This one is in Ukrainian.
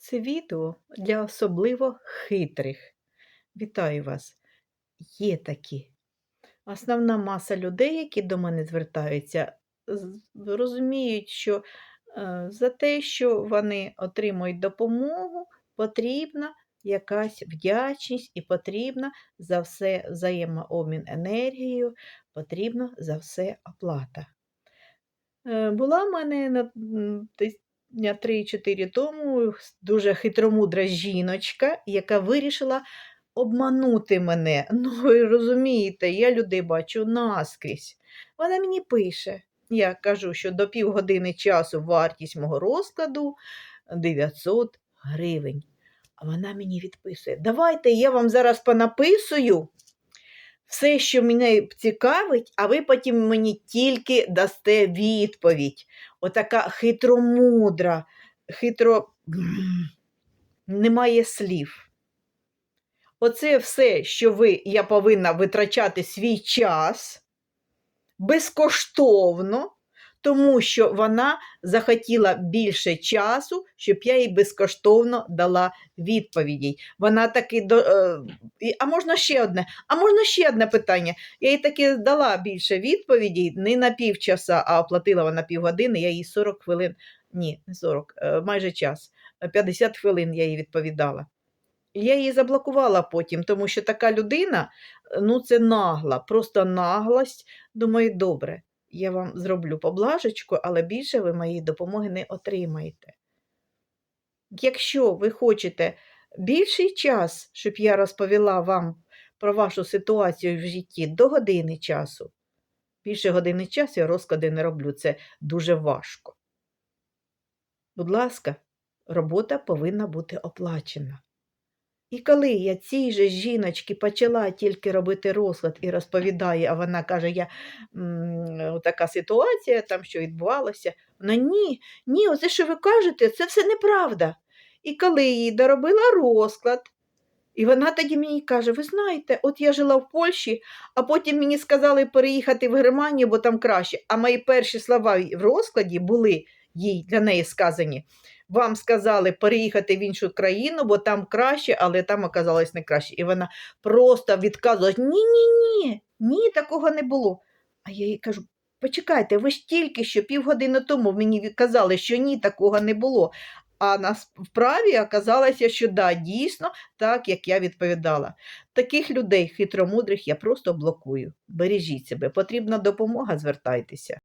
Це відео для особливо хитрих. Вітаю вас! Є такі. Основна маса людей, які до мене звертаються, розуміють, що е, за те, що вони отримують допомогу, потрібна якась вдячність і потрібна за все взаємообмін енергією, потрібна за все оплата. Е, Була в мене десь дня 3-4 тому дуже хитромудра жіночка, яка вирішила обманути мене. Ну, ви розумієте, я людей бачу наскрізь. Вона мені пише. Я кажу, що до півгодини часу вартість мого розкладу 900 гривень. А вона мені відписує: Давайте я вам зараз понаписую все, що мене цікавить, а ви потім мені тільки дасте відповідь. Отака хитромудра, хитро немає слів. Оце все, що ви, я повинна витрачати свій час безкоштовно, тому що вона захотіла більше часу, щоб я їй безкоштовно дала відповідей. Вона таки до. е, А можна ще одне? А можна ще одне питання? Я їй таки дала більше відповідей, не на півчаса, а оплатила вона півгодини, я їй 40 хвилин, ні, не 40, е, майже час, е, 50 хвилин я їй відповідала. Я її заблокувала потім, тому що така людина, е, ну це нагла, просто наглость. Думаю, добре, я вам зроблю поблажечку, але більше ви моєї допомоги не отримаєте. Якщо ви хочете більший час, щоб я розповіла вам про вашу ситуацію в житті до години часу, більше години часу я розклади не роблю, це дуже важко. Будь ласка, робота повинна бути оплачена. І коли я цій же жіночці почала тільки робити розклад і розповідає, а вона каже, я така ситуація, там що відбувалося, вона ні, ні, оце, що ви кажете, це все неправда. І коли їй доробила розклад, і вона тоді мені каже: ви знаєте, от я жила в Польщі, а потім мені сказали переїхати в Германію, бо там краще. А мої перші слова в розкладі були їй для неї сказані. Вам сказали переїхати в іншу країну, бо там краще, але там оказалось не краще. І вона просто відказувала: ні, ні, такого не було. А я їй кажу: почекайте, ви ж тільки що півгодини тому мені казали, що ні, такого не було. А на справі оказалося, що да, дійсно, так як я відповідала. Таких людей хитромудрих я просто блокую. Бережіть себе, потрібна допомога, звертайтеся.